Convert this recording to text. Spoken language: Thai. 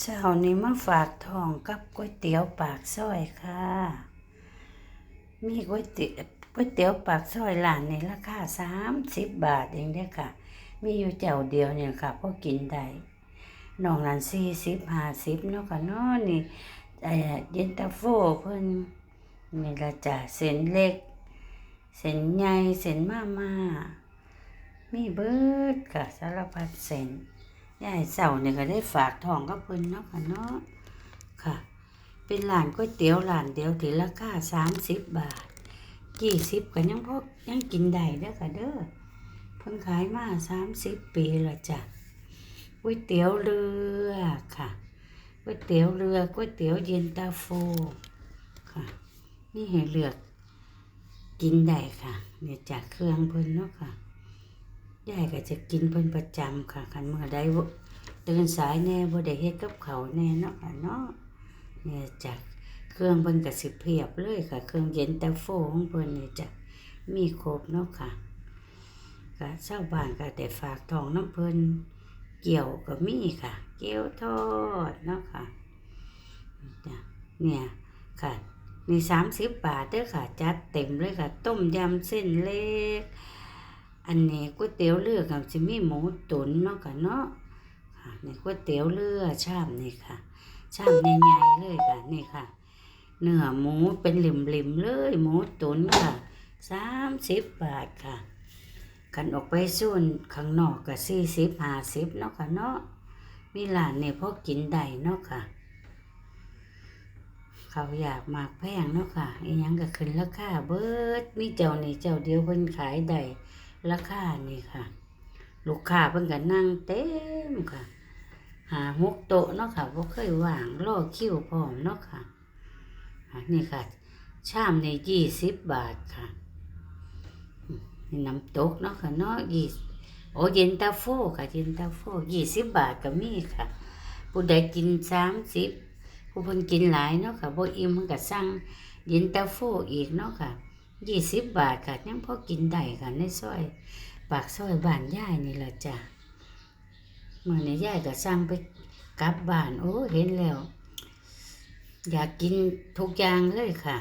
เช้านี้มาฝากทองกับก๋วยเตี๋ยวปากซอยค่ะ มีก๋วยเตี๋ยวก๋วยเตี๋ยวปากซอยร้านในราคาสามสิบบาทเองเด้ค่ะ มีอยู่เจ้าเดียวเนี่ยค่ะพอกินได้น้อกนั้นสี่สิบห้าสิบเนาะค่ะเนาะนี่เอ่อเย็นตาโฟเพิ่นนี่ละจ้ะเส้นเล็ก เส้นใหญ่เส้นมามามีเบิดค่ะสารพัดเส้น ยายเสาเนี่ยก็ได้ฝากทองกับเพิ่นเนาะค่ะเนาะค่ะ เป็นร้านก๋วยเตี๋ยวร้านเดียวที่ราคาสามสิบบาทยี่สิบก็ยังพอยังกินได้เด้อค่ะเด้อเพิ่นขายมาสามสิบปีละจ้ะก๋วยเตี๋ยวเรือค่ะก๋วยเตี๋ยวเรือก๋วยเตี๋ยวเย็นตาโฟค่ะ นี่ให้เลือกกินได้ค่ะเนี่ยจากเครื่องเพิ่นเนาะค่ะ ยายก็จะกินเพิ่นประจำค่ะคันเมื่อใดบ่ตื่นสายแน่บ่ได้เฮ็ดกับเขาแน่เนาะค่ะเนาะเนี่ยจากเครื่องเพิ่นก็สิเพียบเลยค่ะ เครื่องเย็นตาโฟของเพิ่นนี่จะมีครบเนาะค่ะก็ชาบ้านก็ได้ฝากทองน้ำเพิ่นเกี่ยวก็มีค่ะ เกี่ยวทอดเนาะค่ะจ้ะเนี่ยค่ะนี่30บาทเด้อค่ะ จัดเต็มเลยค่ะ ต้มยำเส้นเล็ก อันนี้ก๋วยเตี๋ยวเรือกับจะมีหมูตุ๋นเนาะค่ะเนาะค่ะนี่ก๋วยเตี๋ยวเรือชามนี่ค่ะ ชามใหญ่ๆเลยค่ะนี่ค่ะ เนื้อหมูเป็นหลิมๆเลย หมูตุ๋นค่ะสามสิบบาทค่ะกันออกไปส่วนข้างนอกก็สี่สิบห้าสิบเนาะค่ะเนาะมีร้านเนี่ยพอกินได้เนาะค่ะ เขาอยากมากแพงเนาะค่ะอีหยังก็ขึ้นราคาเบิดมีเจ้านี่เจ้าเดียวเพิ่นขายได้ ราคานี่ค่ะ ลูกค้าเพิ่นก็นนั่งเต็มค่ะ หาหกโต๊ะเนาะค่ะบ่เคยว่างรอคิวพร้อมเนาะค่ะนี่ค่ะ ชามในยี่สิบบาทค่ะนี่น้ำตกเนาะค่ะเนาะยี่โอ้เย็นตาโฟค่ะเย็นตาโฟยี่สิบบาทก็มีค่ะ ผู้ใดกินสามสิบผู้เพิ่นกินหลายเนาะค่ะบ่อิ่มเพิ่นก็สั่งเย็นตาโฟอีกเนาะค่ะ ยี่สิบบาทค่ะยังพอกินได้ค่ะในซอย ปากซอยบ้านยายนี่แหละจ้ะเมื่อนี้ยายก็สั่งไปกลับบ้านโอ้เห็นแล้ว อยากกินทุกอย่างเลยค่ะ